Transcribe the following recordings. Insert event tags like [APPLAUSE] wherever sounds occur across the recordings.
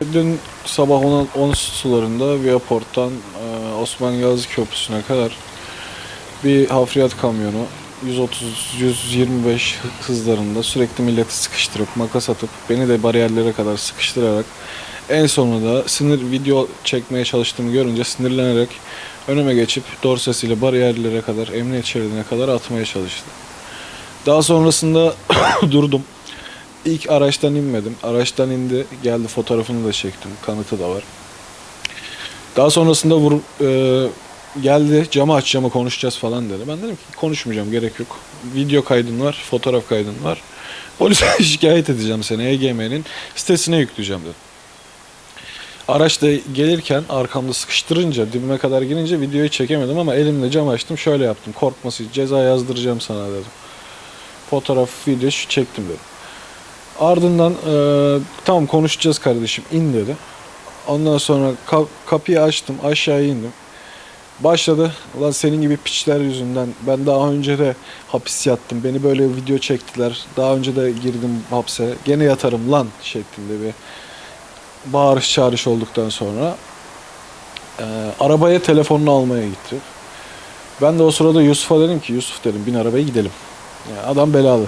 Dün sabah 10, 10 sularında Viaport'tan e, Osman Gazi Köprüsü'ne kadar bir hafriyat kamyonu 130-125 hızlarında sürekli milleti sıkıştırıp makas atıp beni de bariyerlere kadar sıkıştırarak en sonunda sinir video çekmeye çalıştığımı görünce sinirlenerek önüme geçip dorsesiyle bariyerlere kadar emniyet şeridine kadar atmaya çalıştı. Daha sonrasında [COUGHS] durdum. İlk araçtan inmedim. Araçtan indi. Geldi fotoğrafını da çektim. Kanıtı da var. Daha sonrasında vur, e, geldi camı aç camı konuşacağız falan dedi. Ben dedim ki konuşmayacağım gerek yok. Video kaydın var, fotoğraf kaydın var. Polise [LAUGHS] şikayet edeceğim seni EGM'nin sitesine yükleyeceğim dedim. Araçta gelirken arkamda sıkıştırınca dibime kadar girince videoyu çekemedim ama elimle cam açtım şöyle yaptım. Korkması ceza yazdıracağım sana dedim. Fotoğraf video çektim dedim. Ardından e, tamam konuşacağız kardeşim in dedi. Ondan sonra ka- kapıyı açtım aşağı indim. Başladı. Ulan senin gibi piçler yüzünden ben daha önce de hapis yattım. Beni böyle video çektiler. Daha önce de girdim hapse. Gene yatarım lan şeklinde bir bağırış çağırış olduktan sonra e, arabaya telefonunu almaya gitti. Ben de o sırada Yusuf'a dedim ki Yusuf dedim bin arabaya gidelim. Yani adam belalı.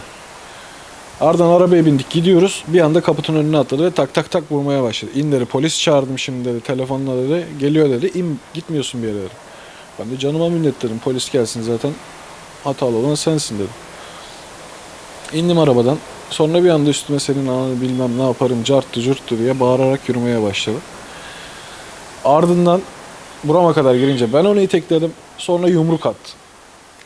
Ardından arabaya bindik gidiyoruz. Bir anda kaputun önüne atladı ve tak tak tak vurmaya başladı. İn dedi polis çağırdım şimdi dedi telefonla dedi. Geliyor dedi in gitmiyorsun bir yere dedi. Ben de canıma minnet dedim polis gelsin zaten hatalı olan sensin dedim. İndim arabadan. Sonra bir anda üstüme senin ananı bilmem ne yaparım carttı curttu diye bağırarak yürümeye başladı. Ardından burama kadar girince ben onu itekledim. Sonra yumruk attı.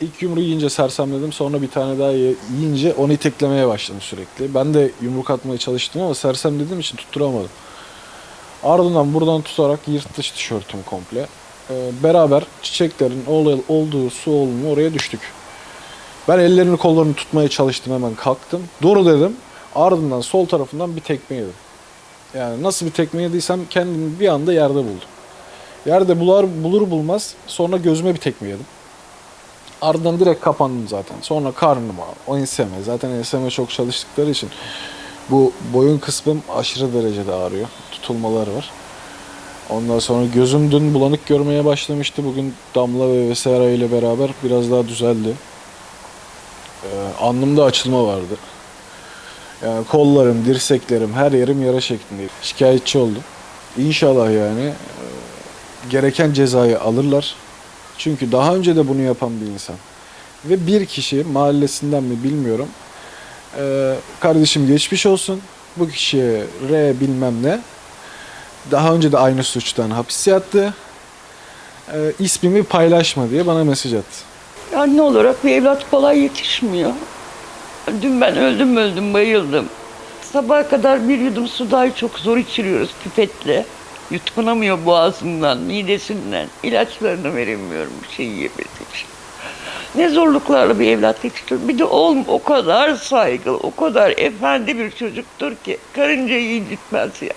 İlk yumruğu yiyince sersemledim. Sonra bir tane daha yiyince onu iteklemeye başladım sürekli. Ben de yumruk atmaya çalıştım ama sersem dediğim için tutturamadım. Ardından buradan tutarak yırttı tişörtümü komple. Ee, beraber çiçeklerin ol- olduğu su olunu oraya düştük. Ben ellerini kollarını tutmaya çalıştım hemen kalktım. Dur dedim. Ardından sol tarafından bir tekme yedim. Yani nasıl bir tekme yediysem kendimi bir anda yerde buldum. Yerde bular, bulur bulmaz sonra gözüme bir tekme yedim. Ardından direkt kapandım zaten. Sonra karnıma, o enseme. Zaten enseme çok çalıştıkları için bu boyun kısmım aşırı derecede ağrıyor. Tutulmalar var. Ondan sonra gözüm dün bulanık görmeye başlamıştı. Bugün damla ve vesaire ile beraber biraz daha düzeldi. Ee, alnımda açılma vardı. Yani kollarım, dirseklerim, her yerim yara şeklindeydi. Şikayetçi oldum. İnşallah yani e, gereken cezayı alırlar. Çünkü daha önce de bunu yapan bir insan. Ve bir kişi mahallesinden mi bilmiyorum. Ee, kardeşim geçmiş olsun. Bu kişiye R bilmem ne. Daha önce de aynı suçtan hapis yattı. Ee, ismimi paylaşma diye bana mesaj attı. Anne olarak bir evlat kolay yetişmiyor. Dün ben öldüm öldüm bayıldım. Sabaha kadar bir yudum su dahi çok zor içiriyoruz pipetle. Yutkunamıyor boğazından, midesinden. İlaçlarını veremiyorum bir şey yiyemediği. Ne zorluklarla bir evlat yetiştiriyorum. Bir de oğlum o kadar saygılı, o kadar efendi bir çocuktur ki karıncayı incitmez ya.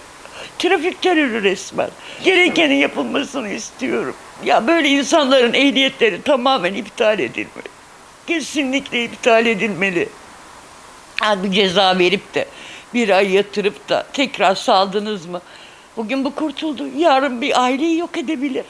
Trafik terörü resmen. Gerekenin yapılmasını istiyorum. Ya böyle insanların ehliyetleri tamamen iptal edilmeli. Kesinlikle iptal edilmeli. Yani bir ceza verip de bir ay yatırıp da tekrar saldınız mı? Bugün bu kurtuldu. Yarın bir aileyi yok edebilir.